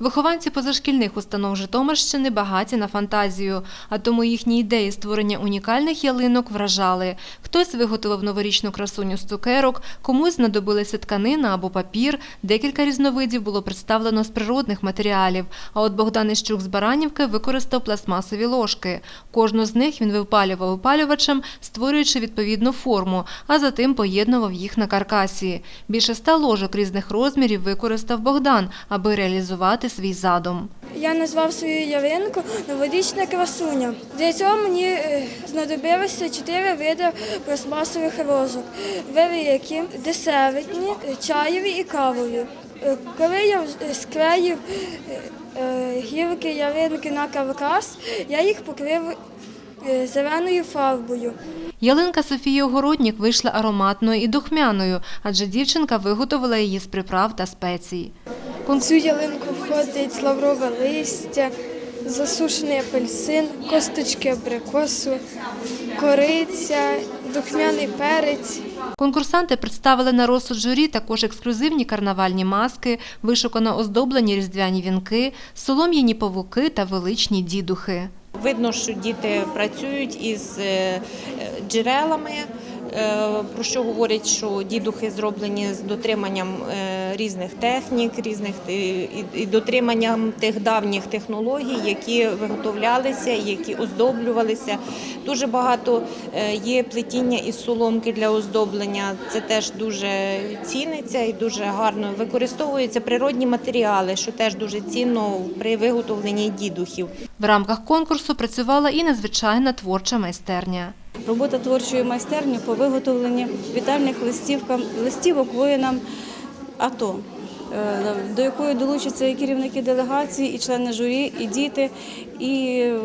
Вихованці позашкільних установ Житомирщини багаті на фантазію, а тому їхні ідеї створення унікальних ялинок вражали. Хтось виготовив новорічну красуню з цукерок, комусь знадобилися тканина або папір, декілька різновидів було представлено з природних матеріалів. А от Богдан Іщук з Баранівки використав пластмасові ложки. Кожну з них він випалював опалювачем, створюючи відповідну форму, а затим поєднував їх на каркасі. Більше ста ложок різних розмірів використав Богдан, аби реалізувати свій задум. Я назвав свою ялинку новорічна красуня. Для цього мені е, знадобилося чотири види пластмасових ложок. Великі, десертні, е, чаєві і кавові. Е, Коли я склеїв гілки ялинки на каркас, я їх покрив зеленою фарбою. Ялинка Софії Огороднік вийшла ароматною і духмяною, адже дівчинка виготовила її з приправ та спецій. Цю ялинку входить лаврове листя, засушений апельсин, косточки абрикосу, кориця, духмяний перець. Конкурсанти представили на розсуд журі також ексклюзивні карнавальні маски, вишукано оздоблені різдвяні вінки, солом'яні павуки та величні дідухи. Видно, що діти працюють із е, джерелами, про що говорять, що дідухи зроблені з дотриманням е, різних технік, різних е, і- дотриманням тих давніх технологій, які виготовлялися, які оздоблювалися. Дуже багато е, є плетіння із соломки для оздоблення. Це теж дуже ціниться і дуже гарно використовуються природні матеріали, що теж дуже цінно при виготовленні дідухів. В рамках конкурсу працювала і незвичайна творча майстерня. Робота творчої майстерні по виготовленні вітальних листівок воїнам АТО, е, до якої долучаться і керівники делегації, і члени журі, і діти. І е,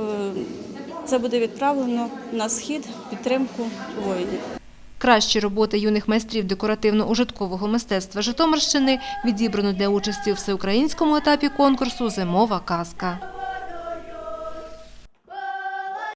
це буде відправлено на схід підтримку воїнів. Кращі роботи юних майстрів декоративно-ужиткового мистецтва Житомирщини відібрано для участі у всеукраїнському етапі конкурсу Зимова казка.